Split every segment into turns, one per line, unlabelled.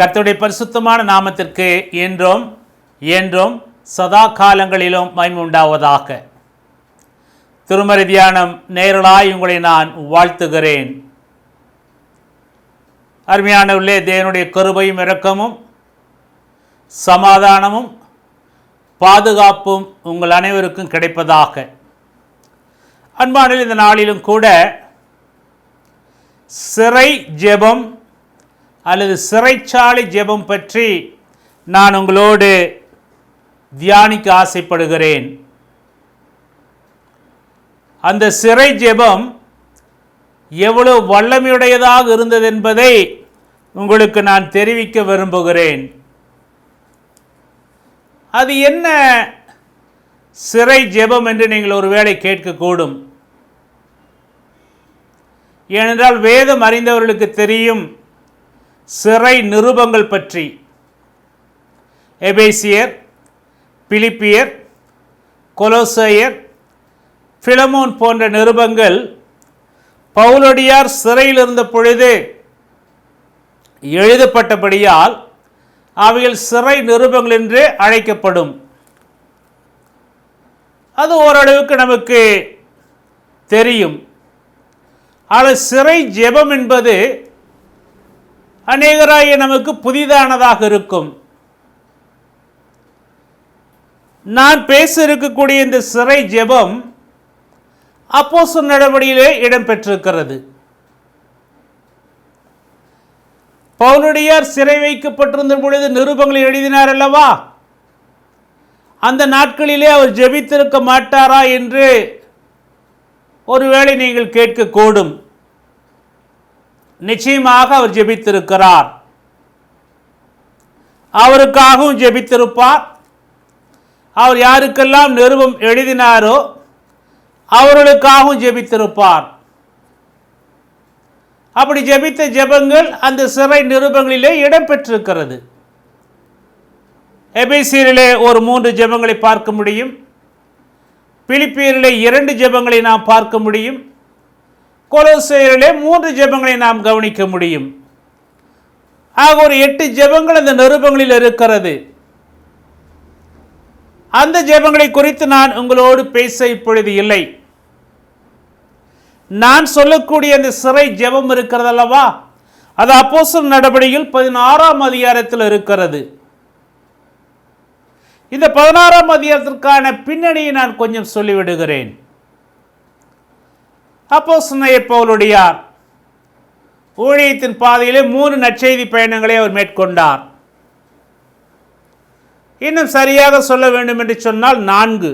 கர்த்தருடைய பரிசுத்தமான நாமத்திற்கு என்றும் என்றும் சதா காலங்களிலும் மயமுண்டாவதாக உண்டாவதாக. திருமறை தியானம் நேரலாய் உங்களை நான் வாழ்த்துகிறேன். அருமையான உள்ளே தேவனுடைய கருபையும் இரக்கமும் சமாதானமும் பாதுகாப்பும் உங்கள் அனைவருக்கும் கிடைப்பதாக. அன்பானில் இந்த நாளிலும் கூட சிறை ஜெபம் அல்லது சிறைச்சாலை ஜெபம் பற்றி நான் உங்களோடு தியானிக்க ஆசைப்படுகிறேன். அந்த சிறை ஜெபம் எவ்வளவு வல்லமையுடையதாக இருந்தது என்பதை உங்களுக்கு நான் தெரிவிக்க விரும்புகிறேன். அது என்ன சிறை ஜெபம் என்று நீங்கள் ஒருவேளை கேட்கக்கூடும். ஏனென்றால் வேதம் அறிந்தவர்களுக்கு தெரியும். சிறை நிருபங்கள் பற்றி. எபேசியர் பிலிப்பியர் கொலோசையர் பிலமோன் போன்ற நிருபங்கள் பவுலடியார் சிறையில் இருந்த பொழுது எழுதப்பட்டபடியால் அவைகள் சிறை நிருபங்கள் என்று அழைக்கப்படும். அது ஓரளவுக்கு நமக்கு தெரியும். ஆனால் சிறை ஜெபம் என்பது அநேகராய நமக்கு புதிதானதாக இருக்கும். நான் பேச இருக்கக்கூடிய இந்த சிறை ஜெபம் அப்போசு நடவடிக்கையிலே இடம்பெற்றிருக்கிறது. பவுலுடையார் சிறை வைக்கப்பட்டிருந்த பொழுது நிருபங்களை எழுதினார் அல்லவா? அந்த நாட்களிலே அவர் ஜெபித்திருக்க மாட்டாரா என்று ஒருவேளை நீங்கள் கேட்கக்கூடும். நிச்சயமாக அவர் ஜெபித்திருக்கிறார். அவருக்காகவும் ஜெபித்திருப்பார். அவர் யாருக்கெல்லாம் நிருபம் எழுதினாரோ அவர்களுக்காகவும் ஜெபித்திருப்பார். அப்படி ஜெபித்த ஜெபங்கள் அந்த சிறை நிருபங்களிலே இடம்பெற்றிருக்கிறது. எபேசியரிலே ஒரு மூன்று ஜெபங்களை பார்க்க முடியும். பிலிப்பியரிலே இரண்டு ஜெபங்களை நாம் பார்க்க முடியும். கொலோசையரிலே மூன்று ஜெபங்களை நாம் கவனிக்க முடியும். ஆக ஒரு எட்டு ஜெபங்கள் அந்த நிருபங்களில் இருக்கிறது. அந்த ஜெபங்களை குறித்து நான் உங்களோடு பேச இப்பொழுது இல்லை. நான் சொல்லக்கூடிய அந்த சிறை ஜெபம் இருக்கிறது அல்லவா அது அப்போசல் நடவடிக்கையில் பதினாறாம் அதிகாரத்தில் இருக்கிறது. இந்த பதினாறாம் அதிகாரத்திற்கான பின்னணியை நான் கொஞ்சம் சொல்லிவிடுகிறேன். அப்போ பவுலுடையார் ஊழியத்தின் பாதையிலே மூணு நற்செய்தி பயணங்களை அவர் மேற்கொண்டார். இன்னும் சரியாக சொல்ல வேண்டும் என்று சொன்னால் நான்கு.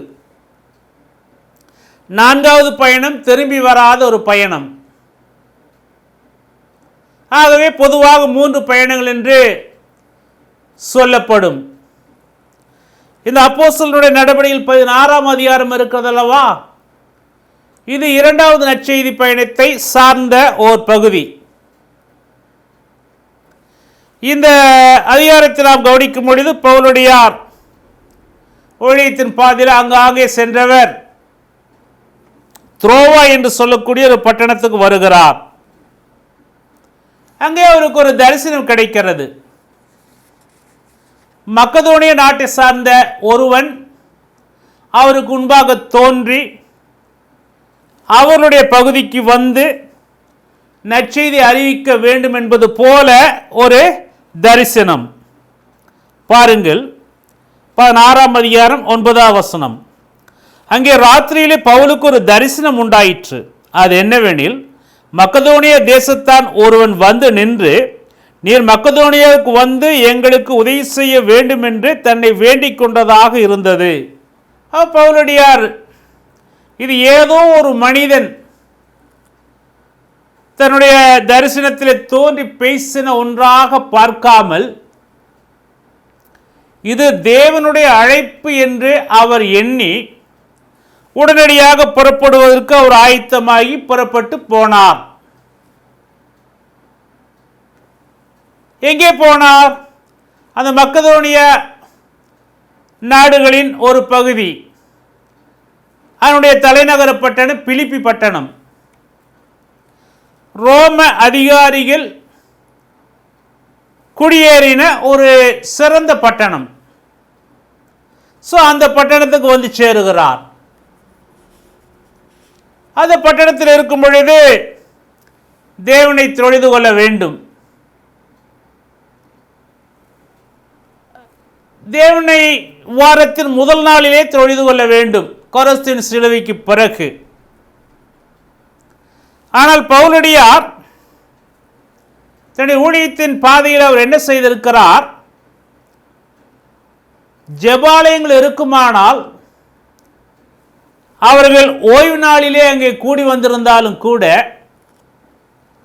நான்காவது பயணம் திரும்பி வராத ஒரு பயணம். ஆகவே பொதுவாக மூன்று பயணங்கள் என்று சொல்லப்படும். இந்த அப்போஸ்தலனுடைய நடவடிக்கையில் பதினாறாம் அதிகாரம் இருக்கிறதல்லவா? இது இரண்டாவது நற்செய்தி பயணத்தை சார்ந்த ஓர் பகுதி. இந்த அதிகாரத்தில் நாம் கவனிக்கும் பொழுது பவுலுடையார் ஊழியத்தின் பாதையில் அங்காங்கே சென்றவர். துரோவா என்று சொல்லக்கூடிய ஒரு பட்டணத்துக்கு வருகிறார். அங்கே அவருக்கு ஒரு தரிசனம் கிடைக்கிறது. மக்கதோனிய நாட்டை சார்ந்த ஒருவன் அவருக்கு முன்பாக தோன்றி அவருடைய பகுதிக்கு வந்து நற்செய்தி அறிவிக்க வேண்டும் என்பது போல ஒரு தரிசனம். பாருங்கள். பதினாறாம் அதிகாரம் ஒன்பதாம் வசனம். அங்கே ராத்திரியிலே பவுலுக்கு ஒரு தரிசனம் உண்டாயிற்று. அது என்னவெனில் மக்கதோனிய தேசத்தான் ஒருவன் வந்து நின்று நீர் மக்கதோனியாவுக்கு வந்து எங்களுக்கு உதவி செய்ய வேண்டும் என்று தன்னை வேண்டிக் கொண்டதாக இருந்தது. பவுலடியார் இது ஏதோ ஒரு மனிதன் தன்னுடைய தரிசனத்தில் தோன்றி பேசின ஒன்றாக பார்க்காமல் இது தேவனுடைய அழைப்பு என்று அவர் எண்ணி உடனடியாக புறப்படுவதற்கு அவர் ஆயத்தமாகி புறப்பட்டு போனார். எங்கே போனார்? அந்த மக்கதோனிய நாடுகளின் ஒரு பகுதி. அதனுடைய தலைநகர பட்டணம் பிலிப்பி பட்டணம். ரோம அதிகாரிகள் குடியேறின ஒரு சிறந்த பட்டணம். ஸோ அந்த பட்டணத்துக்கு வந்து சேருகிறார். அந்த பட்டணத்தில் இருக்கும் பொழுது தேவனை தொழுது கொள்ள வேண்டும். தேவனை வாரத்தின் முதல் நாளிலே தொழுது கொள்ள வேண்டும். கொரஸ்தின் சிலுவைக்கு பிறகு. ஆனால் பவுலடியார் தன்னுடைய ஊழியத்தின் பாதையில் அவர் என்ன செய்திருக்கிறார்? ஜெபாலயங்கள் இருக்குமானால் அவர்கள் ஓய்வு நாளிலே அங்கே கூடி வந்திருந்தாலும் கூட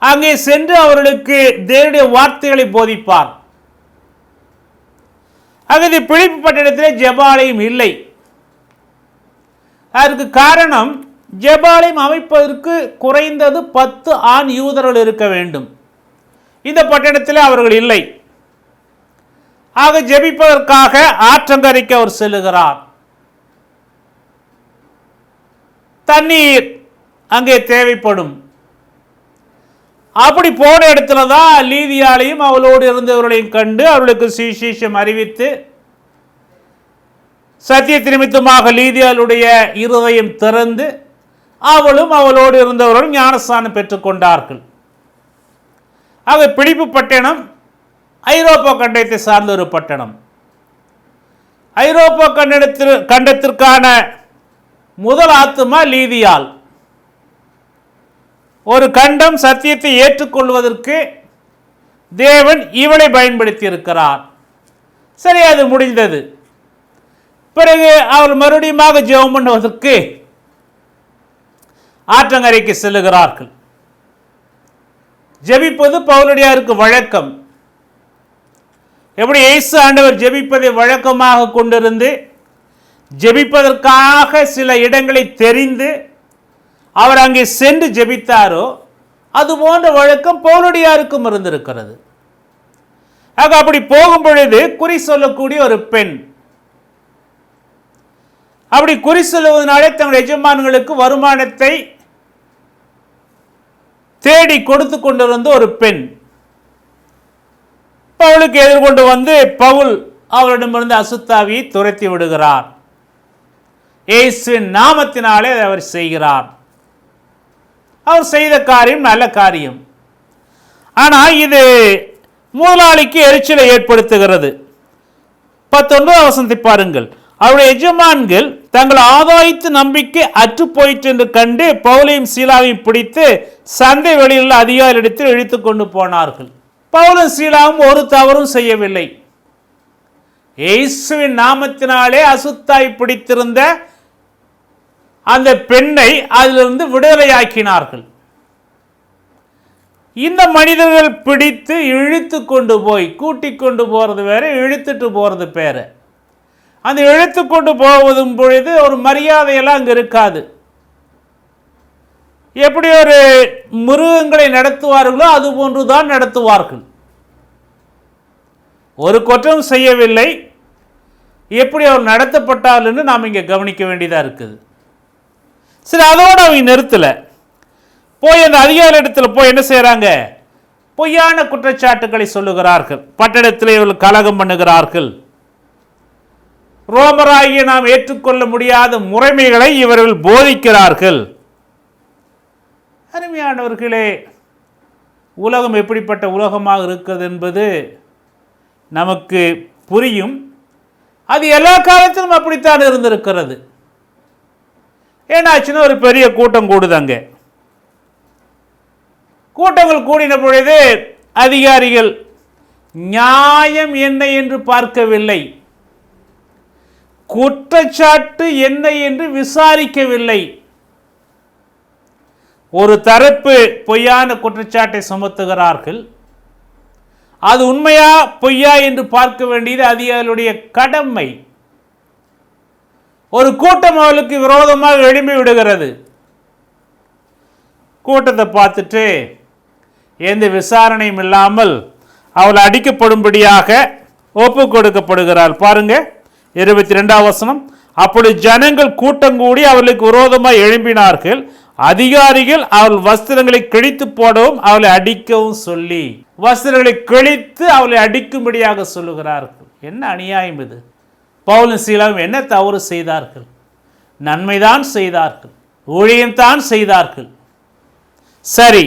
அங்கே சென்று அவர்களுக்கு தேவனுடைய வார்த்தைகளை போதிப்பார். அங்கே பிழிப்பு பட்டணத்திலே ஜெபாலயம் இல்லை. அதற்கு காரணம் ஜெபாலயம் அமைப்பதற்கு குறைந்தது பத்து ஆண் யூதர்கள் இருக்க வேண்டும். இந்த பட்டணத்தில் அவர்கள் இல்லை. ஆக ஜெபிப்பதற்காக ஆற்றங்கரைக்கு அவர் செல்லுகிறார். தண்ணீர் அங்கே தேவைப்படும். அப்படி போன இடத்துல தான் லீதியாலையும் அவளோடு இருந்தவர்களையும் கண்டு அவர்களுக்கு சுவிசேஷம் அறிவித்து சத்தியத்து நிமித்தமாக லீதியாளுடைய இருதயம் திறந்து அவளும் அவளோடு இருந்தவர்களும் ஞானஸ்தானம் பெற்றுக்கொண்டார்கள் ஆக பிடிப்பு பட்டணம் ஐரோப்பா கண்டத்தை சார்ந்த ஒரு பட்டணம். ஐரோப்பா கண்டத்தில் கண்டத்திற்கான முதல் ஆத்துமா லீதியால் ஒரு கண்டம் சத்தியத்தை ஏற்றுக்கொள்வதற்கு தேவன் இவளை பயன்படுத்தி இருக்கிறார் சரி அது முடிந்தது. பிறகு அவர் மறுபடியும் ஜெபம் பண்ணுவதற்கு ஆற்றங்கரைக்கு செல்லுகிறார்கள். ஜெபிப்பது பவுலடியாருக்கு வழக்கம். எப்படி இயேசு ஆண்டவர் ஜெபிப்பதை வழக்கமாக கொண்டிருந்து ஜெபிப்பதற்காக சில இடங்களை தெரிந்து அவர் அங்கே சென்று ஜெபித்தாரோ அது போன்ற வழக்கம் பவுலடியாருக்கும் இருந்திருக்கிறது. ஆக அப்படி போகும் பொழுது குறி சொல்லக்கூடிய ஒரு பெண் அப்படி குறி சொல்லுவதனாலே தங்கள் எஜமான்களுக்கு வருமானத்தை தேடி கொடுத்து கொண்டிருந்த ஒரு பெண். பவுலுக்கு எதிர்கொண்டு வந்து பவுல் அவரிடமிருந்து அசுத்தாவியை துரத்தி விடுகிறார். இயேசுவின் நாமத்தினாலே அதை அவர் செய்கிறார். அவர் செய்த காரியம் நல்ல காரியம். ஆனால் இது முதலாளிக்கு எரிச்சலை ஏற்படுத்துகிறது. பத்தொன்பது வசந்தி பாருங்கள். அவருடைய எஜமான்கள் தங்கள் ஆதாயத்து நம்பிக்கை அற்று போயிற்று என்று கண்டு பவுலையும் சீலாவையும் பிடித்து சந்தை வெளியில் அதிகாரிடத்தில் இழுத்து கொண்டு போனார்கள். பவுலும் சீலாவும் ஒரு தவறும் செய்யவில்லை. இயேசுவின் நாமத்தினாலே அசுத்தாய் பிடித்திருந்த அந்த பெண்ணை அதிலிருந்து விடுதலையாக்கினார்கள். இந்த மனிதர்கள் பிடித்து இழுத்து கொண்டு போய் கூட்டிக் கொண்டு போகிறது வேற இழுத்துட்டு போகிறது பேரை அந்த இழுத்து கொண்டு போவதும் பொழுது ஒரு மரியாதையெல்லாம் அங்கே இருக்காது. எப்படி ஒரு மிருகங்களை நடத்துவார்களோ அது போன்று தான் நடத்துவார்கள். ஒரு குற்றம் செய்யவில்லை. எப்படி அவர் நடத்தப்பட்டார் நாம் இங்கே கவனிக்க வேண்டியதாக இருக்குது. சரி அதோடு அவங்க நிறுத்தலை. போய் அந்த அதிகார இடத்துல போய் என்ன செய்கிறாங்க பொய்யான குற்றச்சாட்டுகளை சொல்லுகிறார்கள். பட்டணத்தில் இவர்கள் கலகம் பண்ணுகிறார்கள். ரோமராகிய நாம் ஏற்றுக்கொள்ள முடியாத முறைமைகளை இவர்கள் போதிக்கிறார்கள். அருமையானவர்களே உலகம் எப்படிப்பட்ட உலகமாக இருக்கிறது என்பது நமக்கு புரியும். அது எல்லா காலத்திலும் அப்படித்தான் இருந்திருக்கிறது. ஏன்னாச்சுன்னா ஒரு பெரிய கூட்டம் கூடுது அங்கே கூட்டங்கள் கூடின பொழுது அதிகாரிகள் நியாயம் என்ன என்று பார்க்கவில்லை. குற்றச்சாட்டு என்ன என்று விசாரிக்கவில்லை. ஒரு தரப்பு பொய்யான குற்றச்சாட்டை சுமத்துகிறார்கள். அது உண்மையா பொய்யா என்று பார்க்க வேண்டியது அதிகாரிகளுடைய கடமை. ஒரு கூட்டம் அவளுக்கு விரோதமாக எழும்பி விடுகிறது. கூட்டத்தை பார்த்துட்டு எந்த விசாரணையும் இல்லாமல் அவள் அடிக்கப்படும்படியாக ஒப்பு கொடுக்கப்படுகிறாள். பாருங்கள் இருபத்தி ரெண்டாம் வசனம் அப்படி ஜனங்கள் கூட்டம் கூடி அவர்களுக்கு விரோதமாக எழும்பினார்கள். அதிகாரிகள் அவள் வஸ்திரங்களை கிழித்து போடவும் அவளை அடிக்கவும் சொல்லி வஸ்திரங்களை கிழித்து அவளை அடிக்கும்படியாக சொல்லுகிறார்கள். என்ன அநியாயம் இது? பவுலும் சீலாவும் என்ன தவறு செய்தார்கள்? நன்மைதான் செய்தார்கள். ஊழியம்தான் செய்தார்கள். சரி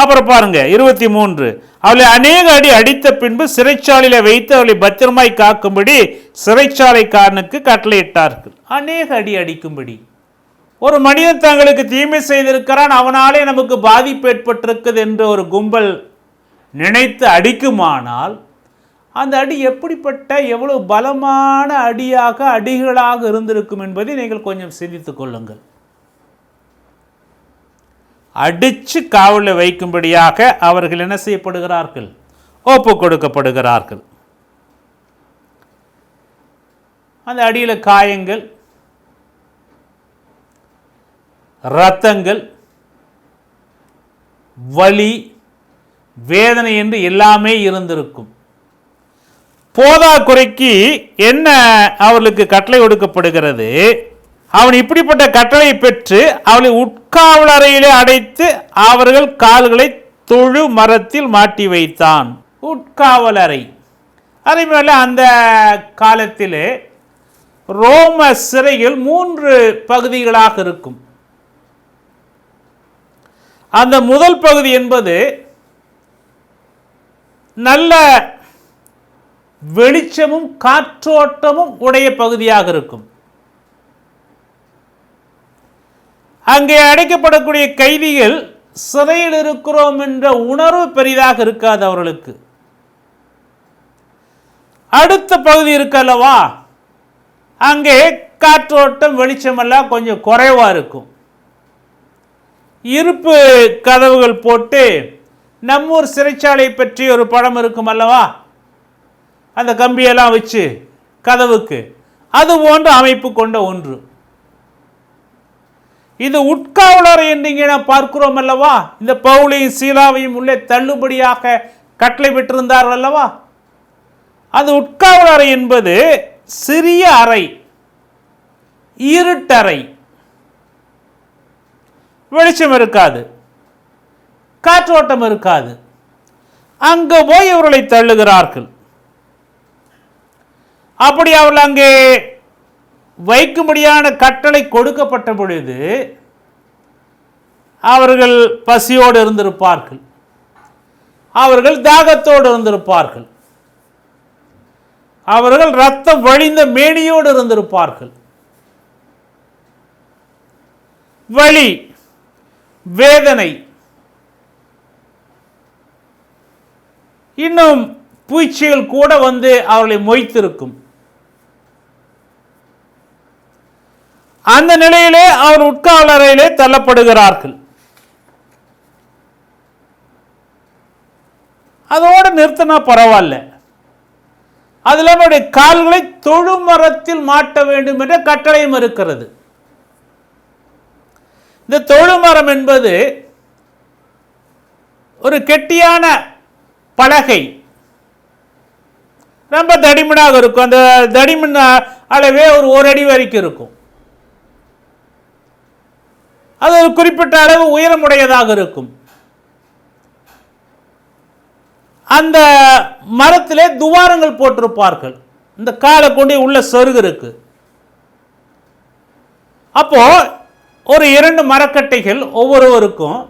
அப்புறம் பாருங்க இருபத்தி மூன்று. அவளை அநேக அடி அடித்த பின்பு சிறைச்சாலையில வைத்து அவளை பத்திரமாய் காக்கும்படி சிறைச்சாலைக்காரனுக்கு கட்டளையிட்டார்கள். அநேக அடி அடிக்கும்படி. ஒரு மனிதன் தங்களுக்கு தீமை செய்திருக்கிறான் அவனாலே நமக்கு பாதிப்பு ஏற்பட்டிருக்குது என்று ஒரு கும்பல் நினைத்து அடிக்குமானால் அந்த அடி எப்படிப்பட்ட எவ்வளவு பலமான அடியாக அடிகளாக இருந்திருக்கும் என்பதை நீங்கள் கொஞ்சம் சிந்தித்துக் கொள்ளுங்கள். அடித்து காவலில் வைக்கும்படியாக அவர்கள் என்ன செய்யப்படுகிறார்கள்? ஒப்பு கொடுக்கப்படுகிறார்கள். அந்த அடியில் காயங்கள் இரத்தங்கள் வலி வேதனை என்று எல்லாமே இருந்திருக்கும். போதா குறைக்கு என்ன அவர்களுக்கு கட்டளை கொடுக்கப்படுகிறது அவன் இப்படிப்பட்ட கட்டளை பெற்று அவளை உட் உட்காவல் அறையிலே அடைத்து அவர்கள் கால்களை தொழு மரத்தில் மாட்டி வைத்தான். உட்காவல் அறை. அதே மேல அந்த காலத்தில் ரோம சிறையில் மூன்று பகுதிகளாக இருக்கும். அந்த முதல் பகுதி என்பது நல்ல வெளிச்சமும் காற்றோட்டமும் உடைய பகுதியாக இருக்கும். அங்கே அடைக்கப்படக்கூடிய கைதிகள் சிறையில் இருக்கிறோம் என்ற உணர்வு பெரிதாக இருக்காது அவர்களுக்கு. அடுத்த பகுதி இருக்கல்லவா அங்கே காற்றோட்டம் வெளிச்சமெல்லாம் கொஞ்சம் குறைவா இருக்கும். இருப்பு கதவுகள் போட்டு நம்மூர் சிறைச்சாலை பற்றி ஒரு படம் இருக்கும் அல்லவா? அந்த கம்பியெல்லாம் வச்சு கதவுக்கு. அது போன்ற அமைப்பு கொண்ட ஒன்று. இது உட்காவலர் என்று இங்கே நாம் பார்க்கிறோம் அல்லவா? இந்த பவுலையும் சீலாவையும் உள்ளே தள்ளுபடியாக கட்டளை பெற்றிருந்தார்கள் அல்லவா? அது உட்காவலர் என்பது சிறிய அறை இருட்டறை. வெளிச்சம் இருக்காது காற்றோட்டம் இருக்காது. அங்கே போய் இவர்களை தள்ளுகிறார்கள். அப்படி அவர்கள் அங்கே வைக்கும்படியான கட்டளை கொடுக்கப்பட்ட பொழுது அவர்கள் பசியோடு இருந்திருப்பார்கள். அவர்கள் தாகத்தோடு இருந்திருப்பார்கள். அவர்கள் ரத்தம் வழிந்த மேனியோடு இருந்திருப்பார்கள். வலி வேதனை இன்னும் பூச்சிகள் கூட வந்து அவர்களை மொய்த்திருக்கும். அந்த நிலையிலே அவர் உட்காவலறையிலே தள்ளப்படுகிறார்கள். அதோடு நிறுத்தினா பரவாயில்ல. அதில் நம்முடைய கால்களை தொழுமரத்தில் மாட்ட வேண்டும் என்ற கட்டளையும் இருக்கிறது. இந்த தொழுமரம் என்பது ஒரு கெட்டியான பலகை. ரொம்ப தடிமனாக இருக்கும். அந்த தடிமன் அளவே ஒரு ஒரு அடி வரைக்கும் இருக்கும். அது ஒரு குறிப்பிட்ட அளவு உயரமுடையதாக இருக்கும். அந்த மரத்திலே துவாரங்கள் போட்டிருப்பார்கள். இந்த காலை கொண்டு உள்ள சொருகு இருக்கு. அப்போ ஒரு இரண்டு மரக்கட்டைகள் ஒவ்வொருவருக்கும்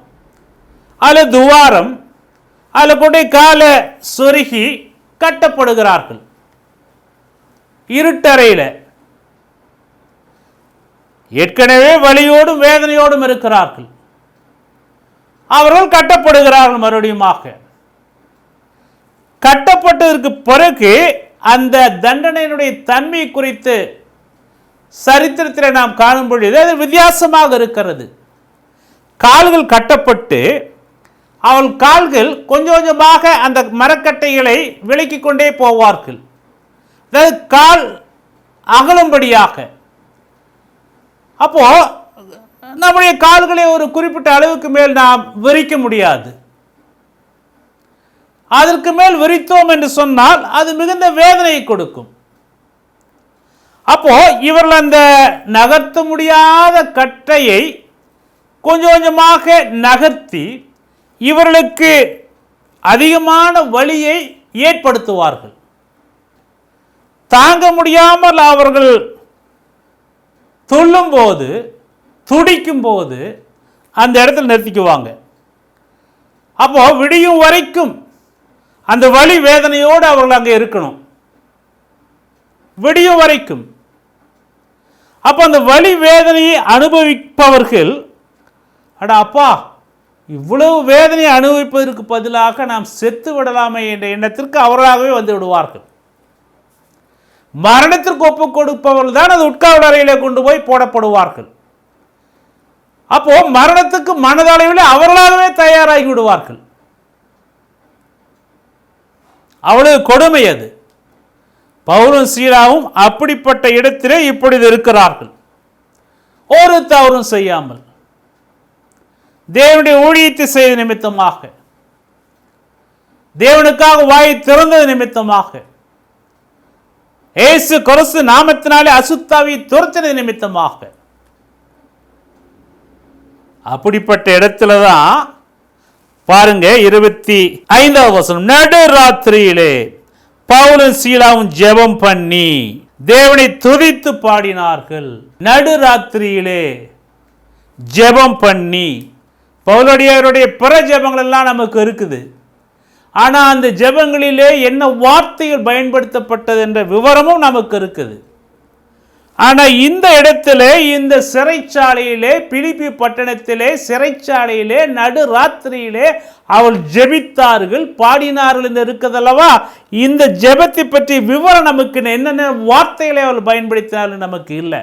அதில் துவாரம் அதில் கொண்டு காலை சொருகி கட்டப்படுகிறார்கள். இருட்டறையில். ஏற்கனவே வலியோடும் வேதனையோடும் இருக்கிறார்கள். அவர்கள் கட்டப்படுகிறார்கள் மறுபடியுமாக கட்டப்பட்டதற்கு பிறகு அந்த தண்டனையினுடைய தன்மை குறித்து சரித்திரத்தில் நாம் காணும் பொழுது அது வித்தியாசமாக இருக்கிறது. கால்கள் கட்டப்பட்டு அவள் கால்கள் கொஞ்சம் கொஞ்சமாக அந்த மரக்கட்டைகளை விலக்கிக் கொண்டே போவார்கள். அதாவது கால் அகலும்படியாக. அப்போ நம்முடைய கால்களை ஒரு குறிப்பிட்ட அளவுக்கு மேல் நாம் விரிக்க முடியாது. அதற்கு மேல் விரித்தோம் என்று சொன்னால் அது மிகுந்த வேதனையை கொடுக்கும். அப்போ இவர்கள் அந்த நகர்த்த முடியாத கட்டையை கொஞ்சம் கொஞ்சமாக நகர்த்தி இவர்களுக்கு அதிகமான வழியை ஏற்படுத்துவார்கள். தாங்க முடியாமல் அவர்கள் துல்லும் போது துடிக்கும் போது அந்த இடத்துல நிறுத்திக்குவாங்க. அப்போது விடியும் வரைக்கும் அந்த வழி வேதனையோடு அவர்கள் அங்கே இருக்கணும். விடியும் வரைக்கும். அப்போ அந்த வழி வேதனையை அனுபவிப்பவர்கள் அட அப்பா இவ்வளவு வேதனையை அனுபவிப்பதற்கு பதிலாக நாம் செத்து விடலாமே என்ற எண்ணத்திற்கு அவர்களாகவே வந்து விடுவார்கள். மரணத்திற்கு ஒப்புக் கொடுப்பவர்கள் தான் அது உட்காவல் அறையிலே கொண்டு போய் போடப்படுவார்கள். அப்போ மரணத்துக்கு மனதளவில் அவர்களாகவே தயாராகி விடுவார்கள். அவ்வளவு கொடுமை அது. பவுலும் சீராவும் அப்படிப்பட்ட இடத்திலே இப்பொழுது இருக்கிறார்கள். ஒரு தவறும் செய்யாமல். தேவனுடைய ஊழியத்தை செய்த நிமித்தமாக. தேவனுக்காக வாயை திறந்தது நிமித்தமாக. ஏசு கொரசு நாமத்தினாலே அசுத்தாவை துரத்தினது நிமித்தமாக. அப்படிப்பட்ட இடத்துல தான் பாருங்க இருபத்தி ஐந்தாவது வசனம். நடுராத்திரியிலே பவுலும் சீலாவும் ஜெபம் பண்ணி தேவனை துதித்து பாடினார்கள். நடு ராத்திரியிலே ஜெபம் பண்ணி பவுலடியாருடைய பிற ஜெபங்கள் எல்லாம் நமக்கு இருக்குது. ஆனால் அந்த ஜெபங்களிலே என்ன வார்த்தைகள் பயன்படுத்தப்பட்டது என்ற விவரமும் நமக்கு இருக்குது. ஆனால் இந்த இடத்துல இந்த சிறைச்சாலையிலே பிலிப்பி பட்டணத்திலே சிறைச்சாலையிலே நடு ராத்திரியிலே அவள் ஜெபித்தார்கள் பாடினார்கள் என்று இருக்குதல்லவா இந்த ஜெபத்தை பற்றி விவரம் நமக்கு என்னென்ன வார்த்தைகளை அவள் பயன்படுத்தினார்கள் நமக்கு இல்லை.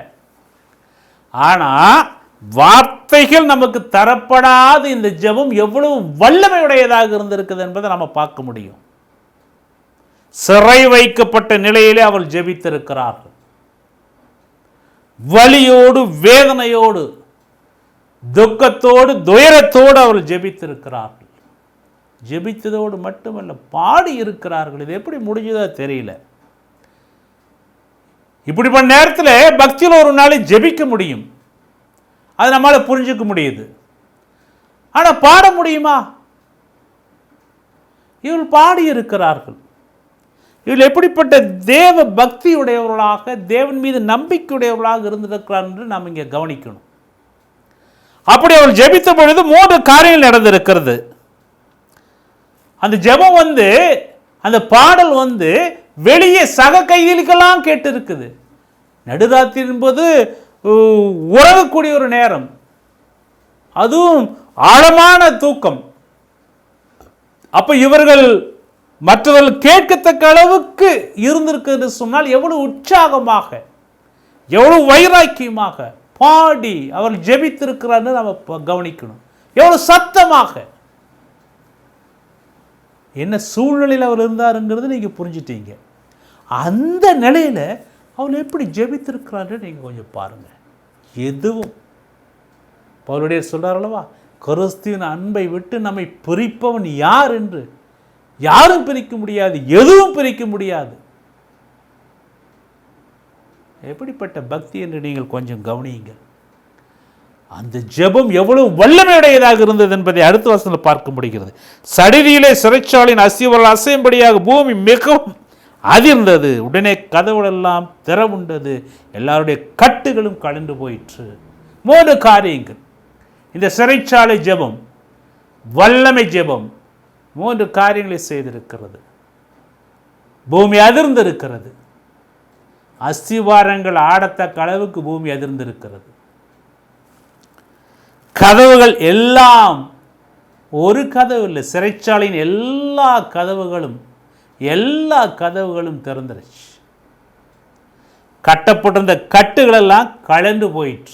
ஆனால் வார்த்தைகள் நமக்கு தரப்படாத. இந்த ஜெபம் எவ்வளவு வல்லமையுடையதாக இருந்திருக்குது என்பதை நம்ம பார்க்க முடியும். சிறை வைக்கப்பட்ட நிலையிலே அவள் ஜெபித்திருக்கிறார்கள். வலியோடு வேதனையோடு துக்கத்தோடு துயரத்தோடு அவள் ஜெபித்திருக்கிறார்கள். ஜெபித்ததோடு மட்டுமல்ல பாடி இருக்கிறார்கள். இது எப்படி முடிஞ்சதோ தெரியல. இப்படிப்பட்ட நேரத்தில் பக்தியில் ஒரு நாளை ஜெபிக்க முடியும். அது நம்மளால் புரிஞ்சுக்க முடியுது. ஆனால் பாட முடியுமா? இவள் பாடியிருக்கிறார்கள் இவள் எப்படிப்பட்ட தேவ பக்தி உடையவர்களாக தேவன் மீது நம்பிக்கையுடையவர்களாக இருந்திருக்கிறார் என்று நாம் இங்கே கவனிக்கணும். அப்படி அவள் ஜெபித்த பொழுது மூன்று காரியங்கள் நடந்திருக்கிறது. அந்த ஜெபம் வந்து அந்த பாடல் வந்து வெளியே சக கைதிகளுக்கெல்லாம் கேட்டு இருக்குது நடுராத்திரின் போது உறங்கக்கூடிய ஒரு நேரம். அதுவும் ஆழமான தூக்கம். அப்ப இவர்கள் மற்றவர்கள் கேட்கத்தக்க அளவுக்கு இருந்திருக்குன்னு சொன்னால் எவ்வளவு உற்சாகமாக எவ்வளவு வைராக்கியமாக பாடி அவர் ஜெபித்திருக்கிறார்னு நம்ம கவனிக்கணும். எவ்வளவு சத்தமாக. என்ன சூழ்நிலையில் அவர் இருந்தாருங்கிறது நீங்கள் புரிஞ்சிட்டீங்க. அந்த நிலையில் அவன் எப்படி ஜெபித்திருக்கிறான்னு நீங்கள் கொஞ்சம் பாருங்கள் எதுவும். பவுலுடைய சொல்கிறார் அல்லவா? கருஸ்தியின் அன்பை விட்டு நம்மை பிரிப்பவன் யார் என்று? யாரும் பிரிக்க முடியாது எதுவும் பிரிக்க முடியாது. எப்படிப்பட்ட பக்தி என்று நீங்கள் கொஞ்சம் கவனியுங்கள். அந்த ஜெபம் எவ்வளவு வல்லமையுடையதாக இருந்தது என்பதை அடுத்த வசனத்தில் பார்க்க முடிகிறது. சடிதியிலே சிறைச்சாலின் அசிவர்கள் அசையும்படியாக பூமி மிகவும் அதிர்ந்தது உடனே கதவுகளெல்லாம் திறவுண்டது. எல்லாருடைய கட்டுகளும் கலந்து போயிற்று. மூன்று காரியங்கள். இந்த சிறைச்சாலை ஜெபம் வல்லமை ஜெபம் மூன்று காரியங்களை செய்திருக்கிறது. பூமி அதிர்ந்திருக்கிறது. அஸ்திவாரங்கள் ஆடத்தக்க அளவுக்கு பூமி அதிர்ந்திருக்கிறது. கதவுகள் எல்லாம் ஒரு கதவு இல்லை சிறைச்சாலையின் எல்லா கதவுகளும் எல்லா கதவுகளும் திறந்துருச்சு. கட்டப்பட்டிருந்த கட்டுகளெல்லாம் கலந்து போயிற்று.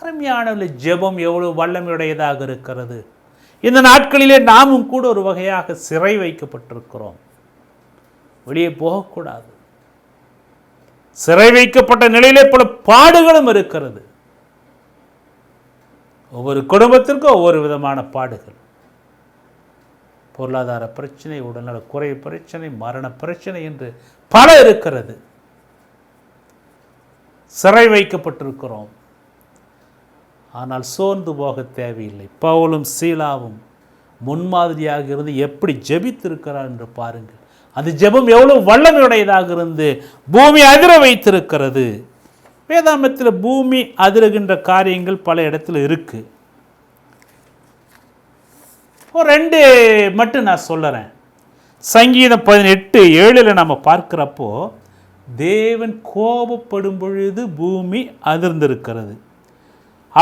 அருமையான ஜெபம் எவ்வளோ வல்லமையுடையதாக இருக்கிறது. இந்த நாட்களிலே நாமும் கூட ஒரு வகையாக சிறை வைக்கப்பட்டிருக்கிறோம். வெளியே போகக்கூடாது. சிறை வைக்கப்பட்ட நிலையிலே பல பாடுகளும் இருக்கிறது. ஒவ்வொரு குடும்பத்திற்கும் ஒவ்வொரு விதமான பாடுகள். பொருளாதார பிரச்சனை உடல்நல குறை பிரச்சனை மரண பிரச்சனை என்று பல இருக்கிறது. சிறை வைக்கப்பட்டிருக்கிறோம். ஆனால் சோர்ந்து போக தேவையில்லை. பவுலும் சீலாவும் முன்மாதிரியாக இருந்து எப்படி ஜெபித்திருக்கிறார் என்று பாருங்கள். அந்த ஜெபம் எவ்வளவு வல்லமையுடையதாக இருந்து பூமி அதிர வைத்திருக்கிறது. வேதாமத்தில் பூமி அதிருகின்ற காரியங்கள் பல இடத்துல இருக்குது ஒரு ரெண்டு மட்டும் நான் சொல்லுறேன். சங்கீதம் பதினெட்டு ஏழில் நம்ம பார்க்குறப்போ தேவன் கோபப்படும் பொழுது பூமி அதிர்ந்திருக்கிறது.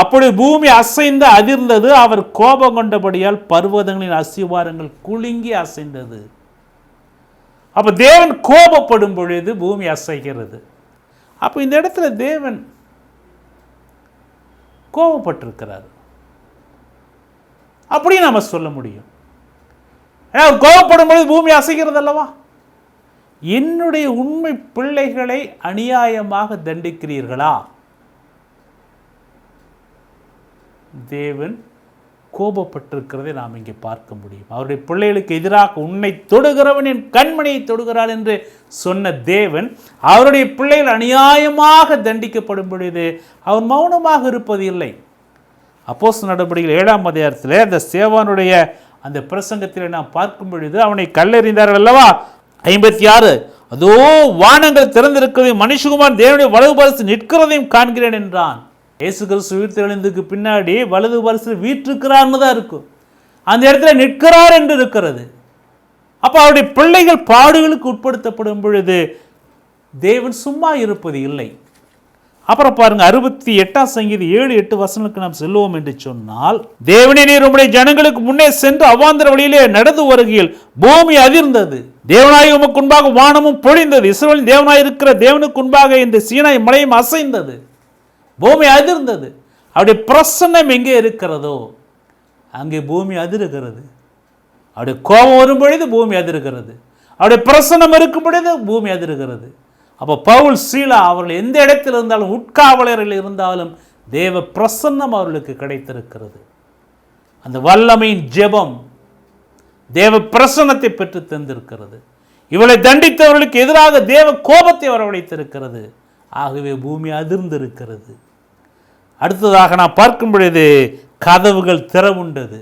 அப்படி பூமி அசைந்து அதிர்ந்தது அவர் கோபம் கொண்டபடியால் பர்வதங்களின் அசிவாரங்கள் குலுங்கி அசைந்தது. அப்போ தேவன் கோபப்படும் பொழுது பூமி அசைகிறது. அப்போ இந்த இடத்துல தேவன் கோபப்பட்டிருக்கிறார். அப்படியும் நம்ம சொல்ல முடியும். ஏன்னா அவர் கோபப்படும் பொழுது பூமி அசைகிறது அல்லவா என்னுடைய உண்மை பிள்ளைகளை அநியாயமாக தண்டிக்கிறீர்களா? தேவன் கோபப்பட்டிருக்கிறதை நாம் இங்கே பார்க்க முடியும். அவருடைய பிள்ளைகளுக்கு எதிராக உன்னை தொடுகிறவன் என் கண்மணியை தொடுகிறாள் என்று சொன்ன தேவன் அவருடைய பிள்ளைகள் அநியாயமாக தண்டிக்கப்படும் பொழுது அவர் மௌனமாக இருப்பது இல்லை அப்போஸ் நடவடிக்கைகள் ஏழாம் அதிகாரத்தில் அந்த சேவானுடைய அந்த பிரசங்கத்தில் நாம் பார்க்கும் பொழுது அவனை கல்லெறிந்தார்கள் அல்லவா? ஐம்பத்தி ஆறு அதோ வானங்கள் திறந்திருக்கிறதையும் மனுஷகுமார் தேவனுடைய வலது பரிசு நிற்கிறதையும் காண்கிறேன் என்றான். இயேசு கிறிஸ்து உயிர்த்தெழுந்ததுக்கு பின்னாடி வலது பரிசு வீற்றிருக்கிறார்னு தான் இருக்கும். அந்த இடத்துல நிற்கிறார் என்று இருக்கிறது. அப்போ அவருடைய பிள்ளைகள் பாடுகளுக்கு உட்படுத்தப்படும் பொழுது தேவன் சும்மா இருப்பது இல்லை. அப்புறம் பாருங்க அறுபத்தி எட்டாம் சங்கீதி ஏழு எட்டு வசனங்களுக்கு நாம் செல்வோம் என்று சொன்னால் தேவனே நீர் உம்முடைய ஜனங்களுக்கு முன்னே சென்று அவாந்திர வழியிலே நடந்து வருகையில் பூமி அதிர்ந்தது. தேவனாய் உமக்கு முன்பாக வானமும் பொழிந்தது. இஸ்ரோலின் தேவனாய் இருக்கிற தேவனுக்கு முன்பாக இந்த சீனாய் மலையும் அசைந்தது. பூமி அதிர்ந்தது. அவருடைய பிரசன்னம் எங்கே இருக்கிறதோ அங்கே பூமி அதிருகிறது. அவருடைய கோபம் வரும் பொழுது பூமி அதிருகிறது. அவருடைய பிரசன்னம் இருக்கும் பொழுது பூமி அதிருகிறது. அப்போ பவுல் சீலா அவர்கள் எந்த இடத்தில் இருந்தாலும் உட்காவலரில் இருந்தாலும் தேவ பிரசன்னம் அவர்களுக்கு கிடைத்திருக்கிறது. அந்த வல்லமையின் ஜெபம் தேவ பிரசன்னத்தை பெற்று தந்திருக்கிறது. இவளை தண்டித்தவர்களுக்கு எதிராக தேவ கோபத்தை வரவழைத்திருக்கிறது ஆகவே பூமி அதிர்ந்திருக்கிறது. அடுத்ததாக நான் பார்க்கும் பொழுது கதவுகள் திறவுண்டது.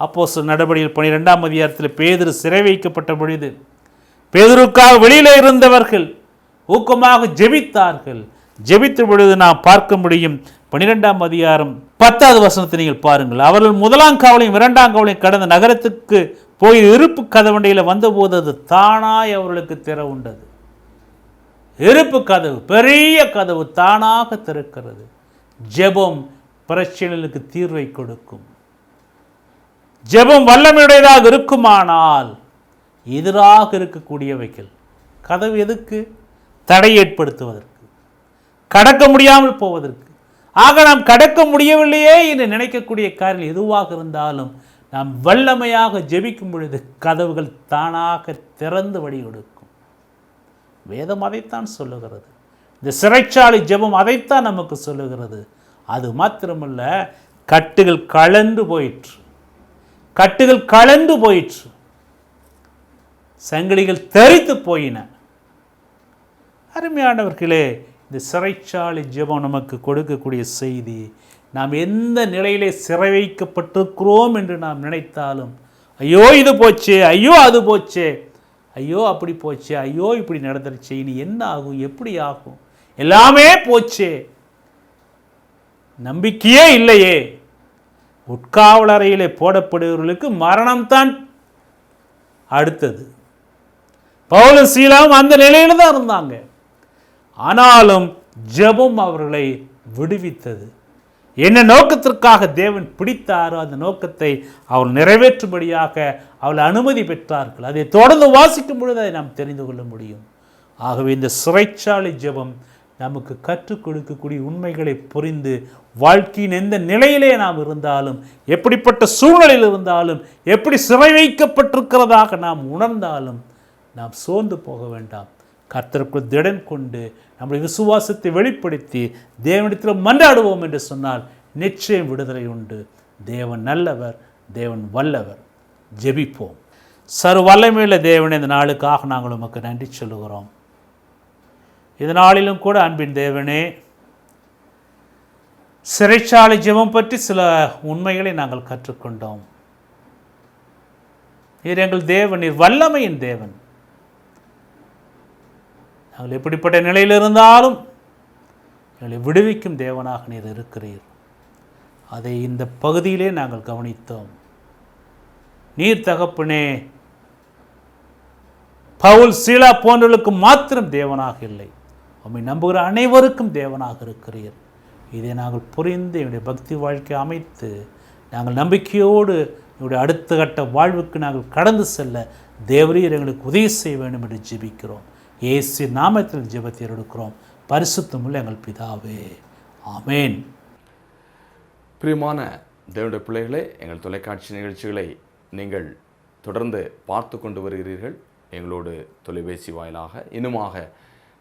அப்போ நடவடிக்கைகள் பனிரெண்டாம் அதிகாரத்தில் பேதர் சிறை வைக்கப்பட்ட பொழுது பேதருக்காக வெளியில் இருந்தவர்கள் ஊக்கமாக ஜெபித்தார்கள். ஜெபித்த பொழுது நாம் பார்க்க முடியும். பனிரெண்டாம் அதிகாரம் பத்தாவது வசனத்தை நீங்கள் பாருங்கள். அவர்கள் முதலாம் காவலையும் இரண்டாம் காவலையும் கடந்த நகரத்துக்கு போய் இருப்பு கதவண்டையில் வந்தபோது அது தானாய் அவர்களுக்கு திற உண்டது. இருப்பு கதவு பெரிய கதவு தானாக திறக்கிறது. ஜெபம் பிரச்சனைகளுக்கு தீர்வை கொடுக்கும். ஜெபம் வல்லமையுடையதாக இருக்குமானால் எதிராக இருக்கக்கூடியவைகள். கதவு எதுக்கு? தடை ஏற்படுத்துவதற்கு கடக்க முடியாமல் போவதற்கு. ஆக நாம் கடக்க முடியவில்லையே என்று நினைக்கக்கூடிய காரியம் எதுவாக இருந்தாலும் நாம் வல்லமையாக ஜெபிக்கும் பொழுது கதவுகள் தானாக திறந்து வழி கொடுக்கும் வேதம் அதைத்தான் சொல்லுகிறது. இந்த சிறைச்சாலை ஜெபம் அதைத்தான் நமக்கு சொல்லுகிறது. அது மாத்திரமல்ல கட்டுகள் கலந்து போயிற்று. கட்டுகள் கலந்து போயிற்று. சங்கிலிகள் தெரித்து போயின. அருமையானவர்களே இந்த சிறைச்சாலை ஜெபம் நமக்கு கொடுக்கக்கூடிய செய்தி நாம் எந்த நிலையிலே சிறை வைக்கப்பட்டிருக்கிறோம் என்று நாம் நினைத்தாலும் ஐயோ இது போச்சே ஐயோ அது போச்சே ஐயோ அப்படி போச்சே ஐயோ இப்படி நடந்துருச்சு இனி என்ன ஆகும் எப்படி ஆகும் எல்லாமே போச்சே. நம்பிக்கையே இல்லையே. உட்காவலறையிலே போடப்படுபவர்களுக்கு மரணம்தான் அடுத்தது. பவுலும் சீலாவும் அந்த நிலையில் தான் இருந்தாங்க. ஆனாலும் ஜெபம் அவர்களை விடுவித்தது. என்ன நோக்கத்திற்காக தேவன் பிடித்தாரோ அந்த நோக்கத்தை அவர் நிறைவேற்றும்படியாக அவள் அனுமதி பெற்றார்கள். அதை தொடர்ந்து வாசிக்கும் பொழுது அதை நாம் தெரிந்து கொள்ள முடியும். ஆகவே இந்த சிறைச்சாலை ஜெபம் நமக்கு கற்றுக் கொடுக்கக்கூடிய உண்மைகளை புரிந்து வாழ்க்கையின் எந்த நிலையிலே நாம் இருந்தாலும் எப்படிப்பட்ட சூழ்நிலையில் இருந்தாலும் எப்படி சிறை வைக்கப்பட்டிருக்கிறதாக நாம் உணர்ந்தாலும் நாம் சோர்ந்து போக வேண்டாம். கர்த்தருக்குள் திடன் கொண்டு நம்முடைய விசுவாசத்தை வெளிப்படுத்தி தேவனிடத்தில் மன்றாடுவோம் என்று சொன்னால் நிச்சயம் விடுதலை உண்டு. தேவன் நல்லவர் தேவன் வல்லவர். ஜெபிப்போம். சர் வல்லமையுள்ள தேவன் இந்த நாளுக்காக நாங்கள் உமக்கு நன்றி சொல்லுகிறோம். இந்த நாளிலும் கூட அன்பின் தேவனே சிறைச்சாலை ஜெபம் பற்றி சில உண்மைகளை நாங்கள் கற்றுக்கொண்டோம். இது எங்கள் தேவன் நீர் வல்லமையின் தேவன். அதில் எப்படிப்பட்ட நிலையில் இருந்தாலும் எங்களை விடுவிக்கும் தேவனாக நீர் இருக்கிறீர். அதை இந்த பகுதியிலே நாங்கள் கவனித்தோம். நீர் தகப்பனே பவுல் சீலா போன்றவர்களுக்கு மாத்திரம் தேவனாக இல்லை. உண்மை நம்புகிற அனைவருக்கும் தேவனாக இருக்கிறீர். இதை நாங்கள் புரிந்து என்னுடைய பக்தி வாழ்க்கை அமைத்து நாங்கள் நம்பிக்கையோடு என்னுடைய அடுத்த கட்ட வாழ்வுக்கு நாங்கள் கடந்து செல்ல தேவரீர் எங்களுக்கு உதவி செய்ய வேண்டும் என்று ஜெபிக்கிறோம். இயேசு நாமத்தில் ஜெபத்தை எடுக்கிறோம். பரிசுத்தமுள்ள எங்கள் பிதாவே. ஆமேன்.
பிரியமான தேவனுடைய பிள்ளைகளே எங்கள் தொலைக்காட்சி நிகழ்ச்சிகளை நீங்கள் தொடர்ந்து பார்த்து கொண்டு வருகிறீர்கள். எங்களோடு தொலைபேசி வாயிலாக இன்னுமாக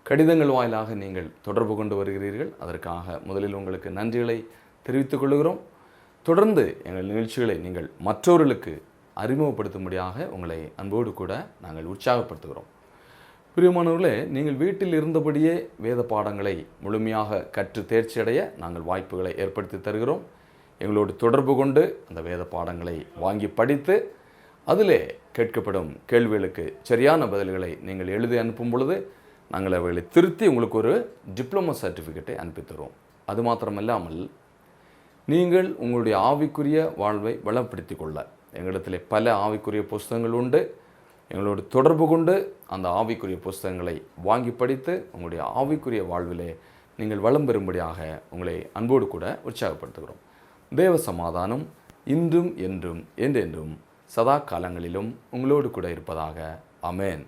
கடிதங்கள் வாயிலாக நீங்கள் தொடர்பு கொண்டு வருகிறீர்கள். அதற்காக முதலில் உங்களுக்கு நன்றிகளை தெரிவித்துக் கொள்கிறோம். தொடர்ந்து எங்கள் நிகழ்ச்சிகளை நீங்கள் மற்றவர்களுக்கு அறிமுகப்படுத்தும்படியாக உங்களை அன்போடு கூட நாங்கள் உற்சாகப்படுத்துகிறோம். பிரியமானவர்களே நீங்கள் வீட்டில் இருந்தபடியே வேத பாடங்களை முழுமையாக கற்று தேர்ச்சி அடைய நாங்கள் வாய்ப்புகளை ஏற்படுத்தி தருகிறோம். எங்களோடு தொடர்பு கொண்டு அந்த வேத பாடங்களை வாங்கி படித்து அதிலே கேட்கப்படும் கேள்விகளுக்கு சரியான பதில்களை நீங்கள் எழுதி அனுப்பும் பொழுது நாங்கள் அவைகளை திருத்தி உங்களுக்கு ஒரு டிப்ளமோ சர்டிஃபிகேட்டை அனுப்பி தருவோம். அது மாத்திரமல்லாமல் நீங்கள் உங்களுடைய ஆவிக்குரிய வாழ்வை வளப்படுத்தி கொள்ள. எங்களிடத்தில் பல ஆவிக்குரிய புஸ்தகங்கள் உண்டு. எங்களோடு தொடர்பு கொண்டு அந்த ஆவிக்குரிய புஸ்தகங்களை வாங்கி படித்து உங்களுடைய ஆவிக்குரிய வாழ்விலே நீங்கள் வளம் பெறும்படியாக உங்களை அன்போடு கூட உற்சாகப்படுத்துகிறோம். தேவ சமாதானம் இன்றும் என்றும் என்றென்றும் சதா காலங்களிலும் உங்களோடு கூட இருப்பதாக. அமேன்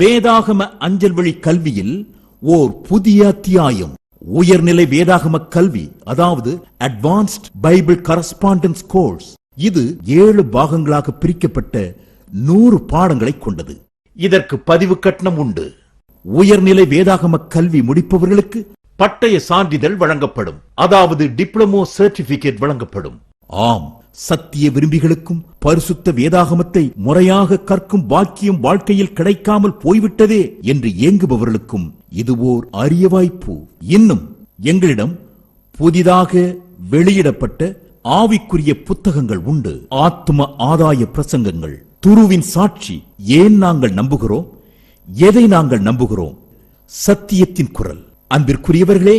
வேதாகம அஞ்சல் வழி கல்வியில் ஓர் புதிய அத்தியாயம். உயர்நிலை வேதாகம கல்வி அதாவது அட்வான்ஸ்ட் பைபிள் கரஸ்பாண்டன்ஸ் கோர்ஸ் இது ஏழு பாகங்களாக பிரிக்கப்பட்ட நூறு பாடங்களை கொண்டது. இதற்கு பதிவு கட்டணம் உண்டு. உயர்நிலை வேதாகம கல்வி முடிப்பவர்களுக்கு பட்டய சான்றிதழ் வழங்கப்படும். அதாவது டிப்ளமோ சர்டிபிகேட் வழங்கப்படும். ஆம் சத்திய விரும்பிகளுக்கும் பரிசுத்த வேதாகமத்தை முறையாக கற்கும் பாக்கியம் வாழ்க்கையில் கிடைக்காமல் போய்விட்டதே என்று ஏங்குபவர்களுக்கும் இது ஓர் அரிய வாய்ப்பு. இன்னும் எங்களிடம் புதிதாக வெளியிடப்பட்ட ஆவிக்குரிய புத்தகங்கள் உண்டு. ஆத்ம ஆதாய பிரசங்கங்கள். துருவின் சாட்சி ஏன் நாங்கள் நம்புகிறோம்? எதை நாங்கள் நம்புகிறோம்? சத்தியத்தின் குரல். அன்பிற்குரியவர்களே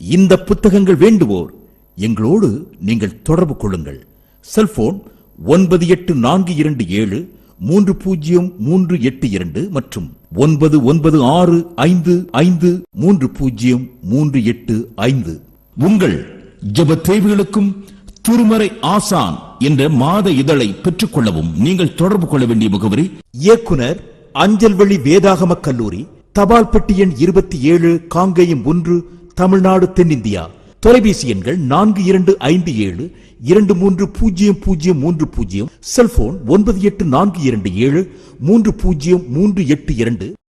இந்த புத்தகங்கள் வேண்டுவோர் எங்களோடு நீங்கள் தொடர்பு கொள்ளுங்கள். செல்போன் ஒன்பது எட்டு நான்கு இரண்டு ஏழு மூன்று பூஜ்ஜியம் மூன்று எட்டு இரண்டு மற்றும் ஒன்பது ஒன்பது ஆறு ஐந்து ஐந்து மூன்று பூஜ்ஜியம் மூன்று எட்டு ஐந்து. உங்கள் ஜெப தேவைகளுக்கும் திருமறை ஆசான் என்ற மாத இதழை பெற்றுக் கொள்ளவும் நீங்கள் தொடர்பு கொள்ள வேண்டிய முகவரி இயக்குனர் அஞ்சல்வழி வேதாகம கல்லூரி தபால் பெட்டி எண் இருபத்தி ஏழு காங்கேயம் ஒன்று தமிழ்நாடு தென்னிந்தியா. தொலைபேசி எண்கள் நான்கு இரண்டு ஐந்து ஏழு இரண்டு மூன்று பூஜ்ஜியம் பூஜ்ஜியம் மூன்று பூஜ்ஜியம் செல்போன் ஒன்பது எட்டு நான்கு இரண்டு ஏழு மூன்று பூஜ்ஜியம் மூன்று எட்டு இரண்டு.